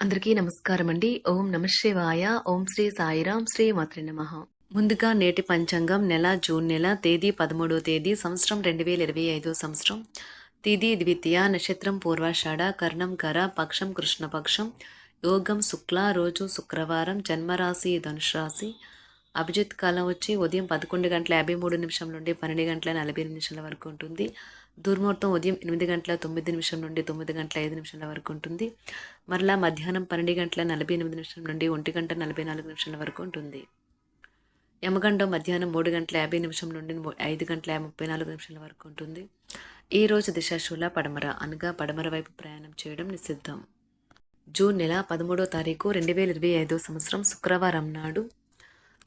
అందరికీ నమస్కారం అండి ఓం నమశివాయ ఓం శ్రీ సాయిరాం. శ్రీ మాత్రి నమ. ముందుగా నేటి పంచాంగం నెల జూన్ నెల తేదీ పదమూడో తేదీ సంవత్సరం రెండు వేల ఇరవై ఐదో సంవత్సరం. తిది ద్వితీయ నక్షత్రం పూర్వాషాఢ కర్ణం కర పక్షం కృష్ణపక్షం. యోగం శుక్ల రోజు శుక్రవారం జన్మరాశి ధనుష్ రాశి. అభిజిత్ కాలం వచ్చి ఉదయం పదకొండు గంటల యాభై మూడు నిమిషం నుండి పన్నెండు గంటల నలభై నిమిషాల వరకు ఉంటుంది. దుర్ముహూర్తం ఉదయం ఎనిమిది గంటల తొమ్మిది నిమిషం నుండి తొమ్మిది గంటల ఐదు నిమిషాల వరకు ఉంటుంది. మరలా మధ్యాహ్నం పన్నెండు గంటల నలభై ఎనిమిది నిమిషం నుండి ఒంటి గంట నలభై నాలుగు నిమిషాల వరకు ఉంటుంది. యమగండం మధ్యాహ్నం మూడు గంటల యాభై నిమిషం నుండి ఐదు గంటల ముప్పై నాలుగు నిమిషాల వరకు ఉంటుంది. ఈ రోజు దిశాశూల పడమర అనగా పడమర వైపు ప్రయాణం చేయడం నిషిద్ధం. జూన్ నెల పదమూడో తారీఖు రెండు వేల ఇరవై ఐదో సంవత్సరం శుక్రవారం నాడు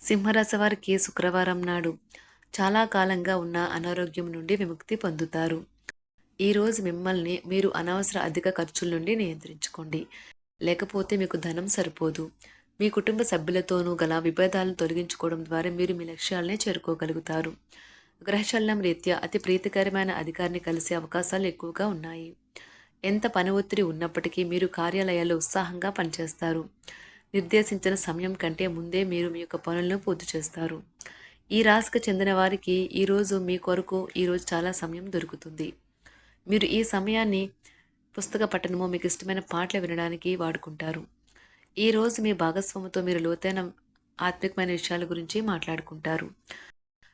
సింహరాశి వారికి శుక్రవారం నాడు చాలా కాలంగా ఉన్న అనారోగ్యం నుండి విముక్తి పొందుతారు. ఈరోజు మిమ్మల్ని మీరు అనవసర అధిక ఖర్చుల నుండి నియంత్రించుకోండి. లేకపోతే మీకు ధనం సరిపోదు. మీ కుటుంబ సభ్యులతోనూ గల విభేదాలను తొలగించుకోవడం ద్వారా మీరు మీ లక్ష్యాలనే చేరుకోగలుగుతారు. గ్రహచలనం రీత్యా అతి ప్రీతికరమైన అధికారిని కలిసే అవకాశాలు ఎక్కువగా ఉన్నాయి. ఎంత పని ఒత్తిడి ఉన్నప్పటికీ మీరు కార్యాలయాల్లో ఉత్సాహంగా పనిచేస్తారు. నిర్దేశించిన సమయం కంటే ముందే మీరు మీ యొక్క పనులను పూర్తి చేస్తారు. ఈ రాశికి చెందిన వారికి ఈరోజు మీ కొరకు ఈరోజు చాలా సమయం దొరుకుతుంది. మీరు ఈ సమయాన్ని పుస్తక పఠనము మీకు ఇష్టమైన పాటలు వినడానికి వాడుకుంటారు. ఈ రోజు మీ భాగస్వామితో మీరు లోతైన ఆత్మికమైన విషయాల గురించి మాట్లాడుకుంటారు.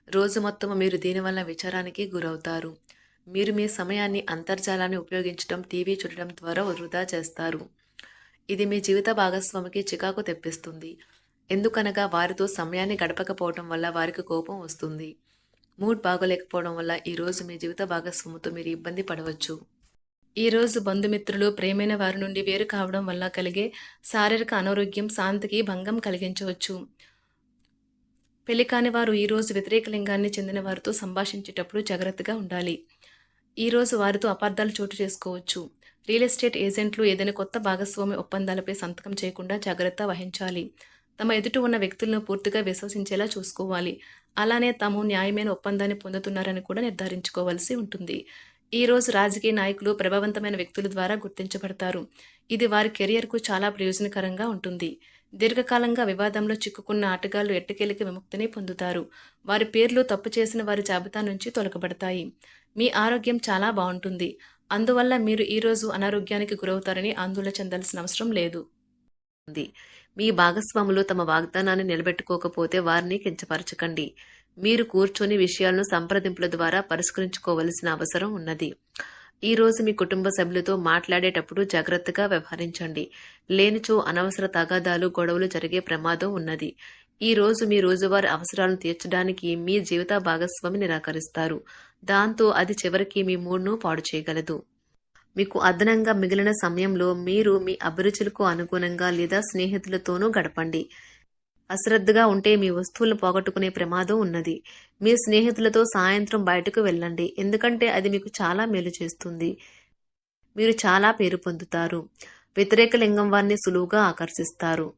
రోజు మొత్తం మీరు దీనివల్ల విచారానికి గురవుతారు. మీరు మీ సమయాన్ని అంతర్జాలాన్ని ఉపయోగించడం టీవీ చూడడం ద్వారా వృధా చేస్తారు. ఇది మీ జీవిత భాగస్వామికి చికాకు తెప్పిస్తుంది. ఎందుకనగా వారితో సమయాన్ని గడపకపోవడం వల్ల వారికి కోపం వస్తుంది. మూడ్ బాగోలేకపోవడం వల్ల ఈరోజు మీ జీవిత భాగస్వామితో మీరు ఇబ్బంది పడవచ్చు. ఈ రోజు బంధుమిత్రులు ప్రేమైన వారి నుండి వేరు కావడం వల్ల కలిగే శారీరక అనారోగ్యం శాంతికి భంగం కలిగించవచ్చు. పెళ్ళి కాని వారు ఈరోజు వ్యతిరేక లింగాన్ని చెందిన వారితో సంభాషించేటప్పుడు జాగ్రత్తగా ఉండాలి. ఈరోజు వారితో అపార్థాలు చోటు చేసుకోవచ్చు. రియల్ ఎస్టేట్ ఏజెంట్లు ఏదైనా కొత్త భాగస్వామి ఒప్పందాలపై సంతకం చేయకుండా జాగ్రత్త వహించాలి. తమ ఎదుట ఉన్న వ్యక్తులను పూర్తిగా విశ్వసించేలా చూసుకోవాలి. అలానే తాము న్యాయమైన ఒప్పందాన్ని పొందుతున్నారని కూడా నిర్ధారించుకోవాల్సి ఉంటుంది. ఈ రోజు రాజకీయ నాయకులు ప్రభావవంతమైన వ్యక్తుల ద్వారా గుర్తించబడతారు. ఇది వారి కెరియర్కు చాలా ప్రయోజనకరంగా ఉంటుంది. దీర్ఘకాలంగా వివాదంలో చిక్కుకున్న ఆటగాళ్ళు ఎట్టకేలికి విముక్తిని పొందుతారు. వారి పేర్లు తప్పు చేసిన వారి జాబితా నుంచి తొలగబడతాయి. మీ ఆరోగ్యం చాలా బాగుంటుంది. అందువల్ల మీరు ఈరోజు అనారోగ్యానికి గురవుతారని ఆందోళన చెందాల్సిన అవసరం లేదు. ఉంది. మీ భాగస్వాములు తమ వాగ్దానాన్ని నిలబెట్టుకోకపోతే వారిని కించపరచకండి. మీరు కూర్చొని విషయాలను సంప్రదింపుల ద్వారా పరిష్కరించుకోవలసిన అవసరం ఉన్నది. ఈ రోజు మీ కుటుంబ సభ్యులతో మాట్లాడేటప్పుడు జాగ్రత్తగా వ్యవహరించండి. లేనిచో అనవసర తగాదాలు గొడవలు జరిగే ప్రమాదం ఉన్నది. ఈ రోజు మీ రోజువారి అవసరాలను తీర్చడానికి మీ జీవిత భాగస్వామి నిరాకరిస్తారు. దాంతో అది చివరికి మీ మూడ్ను పాడు చేయగలదు. మీకు అదనంగా మిగిలిన సమయంలో మీరు మీ అభిరుచులకు అనుగుణంగా లేదా స్నేహితులతోనూ గడపండి. అశ్రద్ధగా ఉంటే మీ వస్తువులను పోగొట్టుకునే ప్రమాదం ఉన్నది. మీ స్నేహితులతో సాయంత్రం బయటకు వెళ్ళండి. ఎందుకంటే అది మీకు చాలా మేలు చేస్తుంది. మీరు చాలా పేరు పొందుతారు. వ్యతిరేక లింగం వారిని సులువుగా ఆకర్షిస్తారు.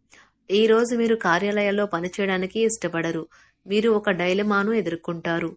ఈ రోజు మీరు కార్యాలయాల్లో పనిచేయడానికి ఇష్టపడరు. మీరు ఒక డైలమాను ఎదుర్కొంటారు.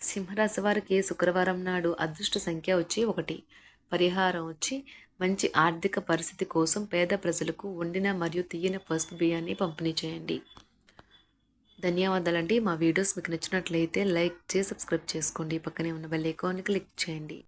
సింహరాశి వారికి శుక్రవారం నాడు అదృష్ట సంఖ్య వచ్చి ఒకటి. పరిహారం వచ్చి మంచి ఆర్థిక పరిస్థితి కోసం పేద ప్రజలకు వండిన మరియు తీయని పసుపు బియ్యాన్ని పంపిణీ చేయండి. ధన్యవాదాలండి. మా వీడియోస్ మీకు నచ్చినట్లయితే లైక్ చేసి సబ్స్క్రైబ్ చేసుకోండి. పక్కనే ఉన్న బెల్ ఐకాన్ని క్లిక్ చేయండి.